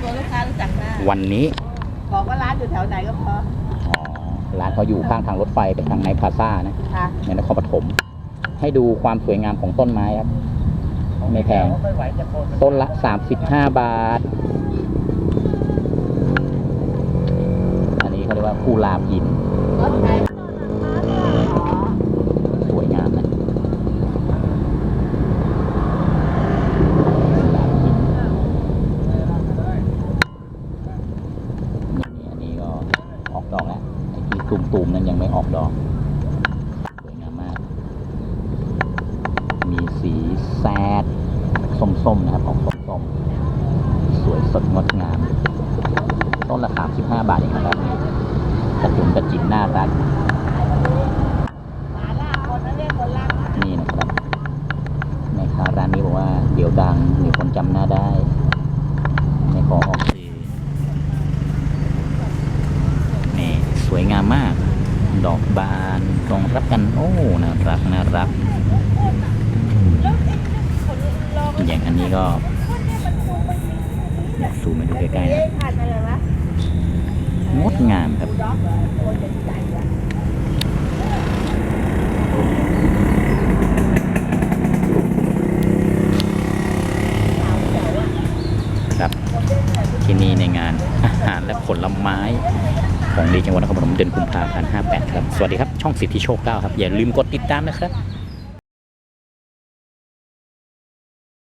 ตัวลูกค้ารู้จักหน้าวันนี้บอกว่าร้านอยู่แถวไหนก็พออ๋อร้านเขาอยู่ข้างทางรถไฟไปทางในพลาซ่านะค่ะในนครปฐมให้ดูความสวยงามของต้นไม้ครับ ไม่แพง ต้นละ35บาท อันนี้เขาเรียกว่าคูลาบหินรถไหน สวยงามนะกุหลาบหินนี่อันนี้ก็ออกดอกแล้วไอ้ที่ ตุ่มๆนั้นยังไม่ออกดอกสวยงามมาก มีสีแซดส้มๆนะครับออกส้มๆสวยสดงดงาม ต้นละ35บาทเองนะครับกระจุมกระจิ๋มน่ารักหมาล่าคนนั้นเรียกคนล่านี่นะครับแม่ค้าร้านนี้บอกว่าเดี๋ยวดังเดี๋ยวคนจำหน้าได้ไม่ขอออกสื่อนี่สวย งามมาก ดอกบานรองรับกันโอ้น่ารักน่ารักอย่างอันนี้ก็ซูมมาดูใกล้ๆนะงดงามครับครับที่นี่ในงานอาหารและผลไม้ ของดีจังหวัดนครปฐมเดือนกุมภาพันธ์58 ครับ สวัสดีครับ ช่องสิทธิโชค9ครับ อย่าลืมกดติดตามนะครับ